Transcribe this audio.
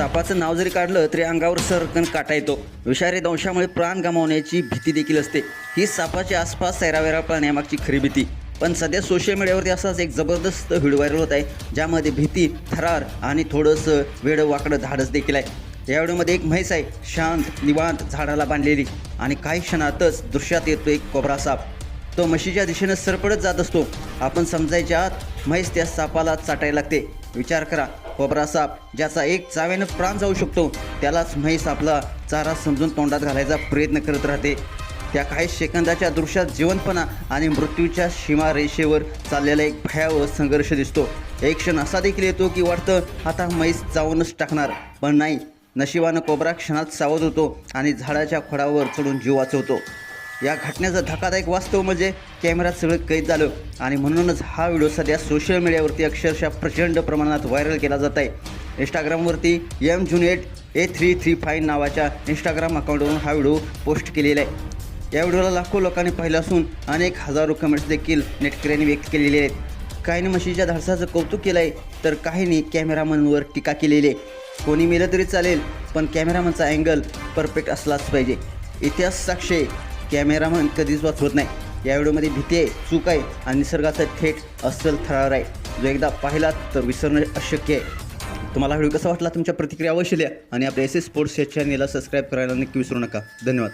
सापाचं नाव जरी काढलं तरी अंगावर सरकन काटा येतो. विषारी दंशामुळे प्राण गमावण्याची भीती देखील असते. ही सापाच्या आसपास सैरावेरा पाहण्यामागची खरी भीती. पण सध्या सोशल मीडियावरती असाच एक जबरदस्त व्हिडिओ व्हायरल होत आहे. ज्यामध्ये भीती थरार आणि थोडंसं वेडं वाकडं धाडस देखील आहे. या व्हिडिओमध्ये एक म्हैस आहे. शांत निवांत झाडाला बांधलेली. आणि काही क्षणातच दृश्यात येतो एक कोबरा साप. तो म्हशीच्या दिशेनं सरपडत जात असतो. आपण समजायच्या आत म्हैस त्या सापाला चाटायला लागते. विचार करा कोबरा साप ज्याचा एक चाव्यानं प्राण जाऊ शकतो त्यालाच म्हैस आपला चारा समजून तोंडात घालायचा प्रयत्न करत राहते. त्या काही सेकंदाच्या दृश्यात जिवंतपणा आणि मृत्यूच्या सीमारेषेवर चाललेला एक भयावह संघर्ष दिसतो. एक क्षण असा देखील येतो की वाटतं आता म्हैस जाऊनच टाकणार. पण नाही नशिबानं कोबरा क्षणात सावध होतो आणि झाडाच्या खोडावर चढून जीव वाचवतो. या घटनेचं धक्कादायक वास्तव म्हणजे कॅमेऱ्यात सगळं कैद झालं. आणि म्हणूनच हा व्हिडिओ सध्या सोशल मीडियावरती अक्षरशः प्रचंड प्रमाणात व्हायरल केला जात आहे. इंस्टाग्रामवरती M eight A three three five नावाच्या इंस्टाग्राम अकाउंटवरून हा व्हिडिओ पोस्ट केलेला आहे. या व्हिडिओला लाखो लोकांनी पाहिलं असून अनेक हजारो कमेंट्स देखील नेटकऱ्यांनी व्यक्त केलेले आहेत. काहींनी म्हशीच्या धाडसाचं कौतुक केलं आहे तर काहींनी कॅमेरामनवर टीका केलेली आहे. कोणी मेलं तरी चालेल पण कॅमेरामनचा अँगल परफेक्ट असलाच पाहिजे. इतिहास साक्षी कॅमेरामन कधीच वाचवत नाही. या व्हिडिओमध्ये भीती आहे चूक आहे आणि निसर्गाचा थेट अस्सल थरार आहे. जो एकदा पाहिला तर विसरणं अशक्य आहे. तुम्हाला व्हिडिओ कसा वाटला? तुमच्या प्रतिक्रिया अवश्य द्या आणि आपल्या एस एस स्पोर्ट्स या चॅनेलला सबस्क्राईब करायला नक्की विसरू नका. धन्यवाद.